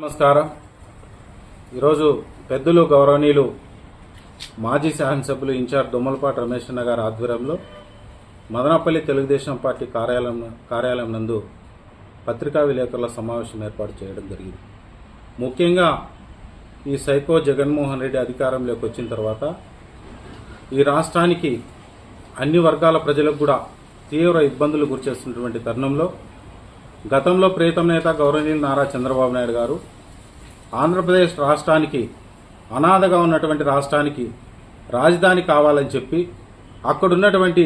నమస్కారం. ఈరోజు పెద్దలు గౌరవనీయులు మాజీ శాసనసభ్యులు ఇన్ఛార్జ్ దొమ్మలపాటి రమేష్ అన్న గారి ఆధ్వర్యంలో మదనపల్లి తెలుగుదేశం పార్టీ కార్యాలయం కార్యాలయం నందు పత్రికా విలేకరుల సమావేశం ఏర్పాటు చేయడం జరిగింది. ముఖ్యంగా ఈ సైకో జగన్మోహన్ రెడ్డి అధికారంలోకి వచ్చిన తర్వాత ఈ రాష్ట్రానికి అన్ని వర్గాల ప్రజలకు కూడా తీవ్ర ఇబ్బందులు గురిచేస్తున్నటువంటి తరుణంలో గతంలో ప్రీతం నేత గౌరవనీయులు నారా చంద్రబాబు నాయుడు గారు ఆంధ్రప్రదేశ్ రాష్ట్రానికి అనాథగా ఉన్నటువంటి రాష్ట్రానికి రాజధాని కావాలని చెప్పి అక్కడున్నటువంటి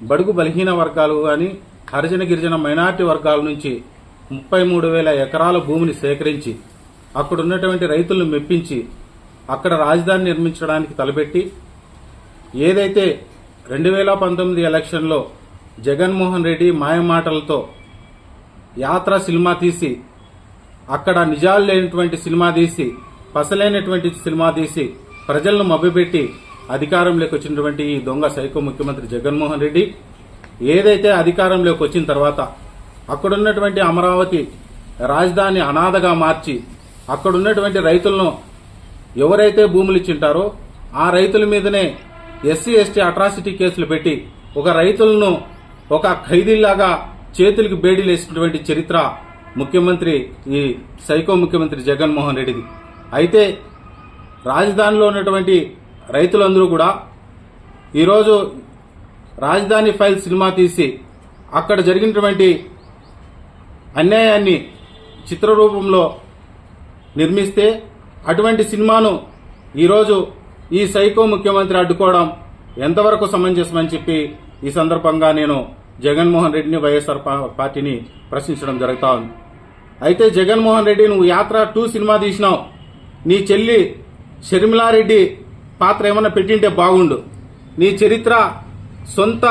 బడుగు బలహీన వర్గాలు కానీ హరిజన గిరిజన మైనార్టీ వర్గాల నుంచి ముప్పై మూడు వేల ఎకరాల భూమిని సేకరించి అక్కడున్నటువంటి రైతులను మెప్పించి అక్కడ రాజధాని నిర్మించడానికి తలపెట్టి ఏదైతే రెండు వేల పంతొమ్మిది ఎలక్షన్లో జగన్మోహన్ రెడ్డి మాయమాటలతో యాత్ర సినిమా తీసి అక్కడ నిజాలు లేనటువంటి సినిమా తీసి పసలేనటువంటి సినిమా తీసి ప్రజలను మభ్యపెట్టి అధికారంలోకి వచ్చినటువంటి ఈ దొంగ సైకో ముఖ్యమంత్రి జగన్మోహన్ రెడ్డి ఏదైతే అధికారంలోకి వచ్చిన తర్వాత అక్కడున్నటువంటి అమరావతి రాజధాని అనాథగా మార్చి అక్కడున్నటువంటి రైతులను ఎవరైతే భూములు ఇచ్చింటారో ఆ రైతుల మీదనే ఎస్సీ ఎస్టీ అట్రాసిటీ కేసులు పెట్టి ఒక రైతులను ఒక ఖైదీలాగా చేతులకు బేడీలేసినటువంటి చరిత్ర ముఖ్యమంత్రి ఈ సైకో ముఖ్యమంత్రి జగన్మోహన్ రెడ్డిది. అయితే రాజధానిలో ఉన్నటువంటి రైతులందరూ కూడా ఈరోజు రాజధాని ఫైల్ సినిమా తీసి అక్కడ జరిగినటువంటి అన్యాయాన్ని చిత్రరూపంలో నిర్మిస్తే అటువంటి సినిమాను ఈరోజు ఈ సైకో ముఖ్యమంత్రి అడ్డుకోవడం ఎంతవరకు సమంజసమని చెప్పి ఈ సందర్భంగా నేను జగన్మోహన్ రెడ్డిని వైఎస్ఆర్ పార్టీని ప్రశ్నించడం జరుగుతా ఉంది. అయితే జగన్మోహన్ రెడ్డి నువ్వు యాత్ర టూ సినిమా తీసినావు. నీ చెల్లి షర్మిలారెడ్డి పాత్ర ఏమన్నా పెట్టింటే బాగుండు. నీ చరిత్ర సొంత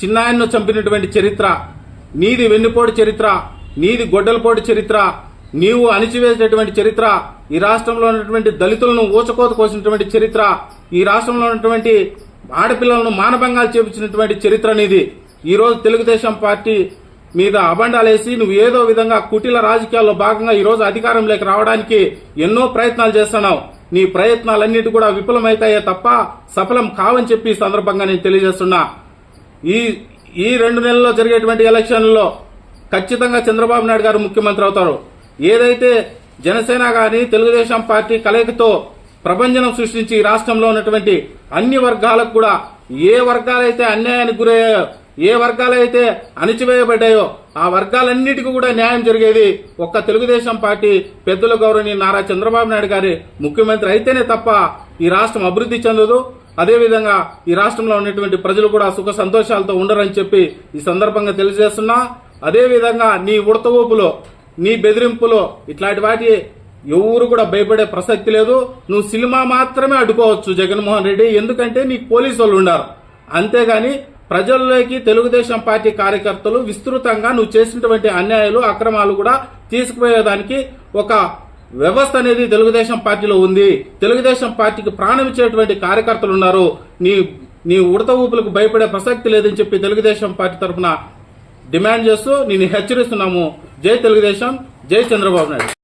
చిన్నాయన్ను చంపినటువంటి చరిత్ర నీది వెన్నుపోటు చరిత్ర నీది గొడ్డలపోటు చరిత్ర నీవు అణిచివేసినటువంటి చరిత్ర ఈ రాష్ట్రంలో ఉన్నటువంటి దళితులను ఊచకోత కోసినటువంటి చరిత్ర ఈ రాష్ట్రంలో ఉన్నటువంటి ఆడపిల్లలను మానభంగాలు చేపించినటువంటి చరిత్ర నీది. ఈరోజు తెలుగుదేశం పార్టీ మీద అబండాలేసి నువ్వు ఏదో విధంగా కుటిల రాజకీయాల్లో భాగంగా ఈరోజు అధికారంలోకి రావడానికి ఎన్నో ప్రయత్నాలు చేస్తున్నావు. నీ ప్రయత్నాలన్నిటి కూడా విఫలమైతాయే తప్ప సఫలం కావని చెప్పి ఈ సందర్భంగా నేను తెలియజేస్తున్నా. ఈ ఈ రెండు నెలల్లో జరిగేటువంటి ఎలక్షన్లలో ఖచ్చితంగా చంద్రబాబు నాయుడు గారు ముఖ్యమంత్రి అవుతారు. ఏదైతే జనసేన గాని తెలుగుదేశం పార్టీ కలయికతో ప్రభంజనం సృష్టించి ఈ రాష్ట్రంలో ఉన్నటువంటి అన్ని వర్గాలకు కూడా ఏ వర్గాలైతే అన్యాయానికి గురయ్యాయో ఏ వర్గాలైతే అణిచివేయబడ్డాయో ఆ వర్గాలన్నిటికీ కూడా న్యాయం జరిగేది ఒక్క తెలుగుదేశం పార్టీ పెద్దల గౌరవనీయ నారా చంద్రబాబు నాయుడు గారి ముఖ్యమంత్రి అయితేనే తప్ప ఈ రాష్ట్రం అభివృద్ధి చెందదు. అదేవిధంగా ఈ రాష్ట్రంలో ఉన్నటువంటి ప్రజలు కూడా సుఖ సంతోషాలతో ఉండరని చెప్పి ఈ సందర్భంగా తెలియజేస్తున్నా. అదేవిధంగా నీ ఉడత ఊపులో నీ బెదిరింపులో ఇట్లాంటి వాటి ఎవరు కూడా భయపడే ప్రసక్తి లేదు. నువ్వు సినిమా మాత్రమే అడ్డుకోవచ్చు జగన్మోహన్ రెడ్డి ఎందుకంటే నీ పోలీసు వాళ్ళు ఉన్నారు. అంతేగాని ప్రజల్లోకి తెలుగుదేశం పార్టీ కార్యకర్తలు విస్తృతంగా నువ్వు చేసినటువంటి అన్యాయాలు అక్రమాలు కూడా తీసుకుపోయేదానికి ఒక వ్యవస్థ అనేది తెలుగుదేశం పార్టీలో ఉంది. తెలుగుదేశం పార్టీకి ప్రాణం ఇచ్చేటువంటి కార్యకర్తలు ఉన్నారు. నీ నీ ఉడత ఊపులకు భయపడే ప్రసక్తి లేదని చెప్పి తెలుగుదేశం పార్టీ తరఫున డిమాండ్ చేస్తూ నేను హెచ్చరిస్తున్నాము. జై తెలుగుదేశం జై చంద్రబాబు నాయుడు.